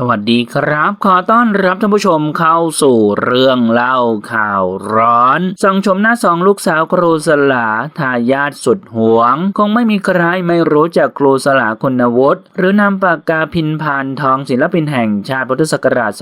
สวัสดีครับ ขอต้อนรับท่านผู้ชมเข้าสู่เรื่องเล่าข่าวร้อนส่องชมหน้าสองลูกสาวครูสลาทายาทสุดหวง คงไม่มีใครไม่รู้จักครูสลาคุณวุฒิหรือนามปากกาพินพานทองศิลปินแห่งชาติพุทธศักราช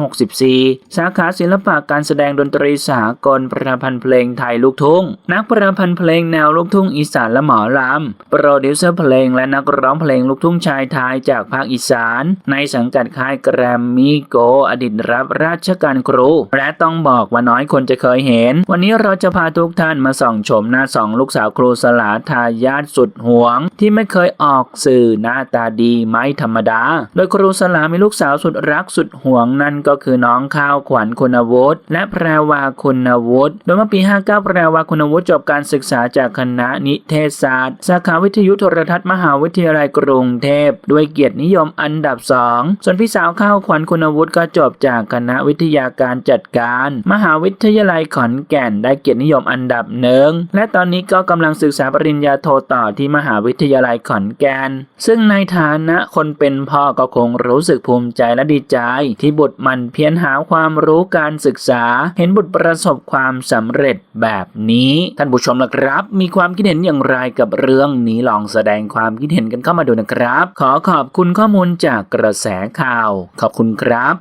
2564 สาขาศิลปะการแสดงดนตรีสากลประพันธ์เพลงไทยลูกทุ่ง นักประพันธ์เพลงแนวลูกทุ่งอีสานและหมอลำโปรดิวเซอร์เพลงและนักร้องเพลงลูกทุ่งชายไทยจากภาคอีสานในสังกัดค่ายแกรมมี่โก อดีตรับราชการครู และต้องบอกว่าน้อยคนจะเคยเห็น วันนี้เราจะพาทุกท่านมาส่องชมหน้าสองลูกสาวครูสลาทายาทสุดหวง ที่ไม่เคยออกสื่อหน้าตาดีไม่ธรรมดา โดยครูสลามีลูกสาวสุดรักสุดหวงนั่นก็คือน้องข้าวขวัญคุณวุฒิและแพรวาคุณวุฒิโดยเมื่อปี 59 แพรวาคุณวุฒิจบการศึกษาจากคณะนิเทศศาสตร์ สาขาวิทยุโทรทัศน์มหาวิทยาลัยกรุงเทพ ด้วยเกียรตินิยมอันดับสองส่วนพี่สาวข้าวขวัญคุณวุฒิก็จบจากคณะวิทยาการจัดการ มหาวิทยาลัยขอนแก่นได้เกียรตินิยมอันดับหนึ่งและตอนนี้ก็กำลังศึกษาปริญญาโทต่อที่มหาวิทยาลัยขอนแก่นซึ่งในฐานะคนเป็นพ่อก็คงรู้สึกภูมิใจและดีใจ ที่บุตรมันเพียรหาความรู้การศึกษา เห็นบุตรประสบความสำเร็จแบบนี้ ท่านผู้ชมล่ะครับ มีความคิดเห็นอย่างไรกับเรื่องนี้ลองแสดงความคิดเห็นกันเข้ามาดูนะครับ ขอขอบคุณข้อมูลจากกระแสข่าว ขอบคุณครับ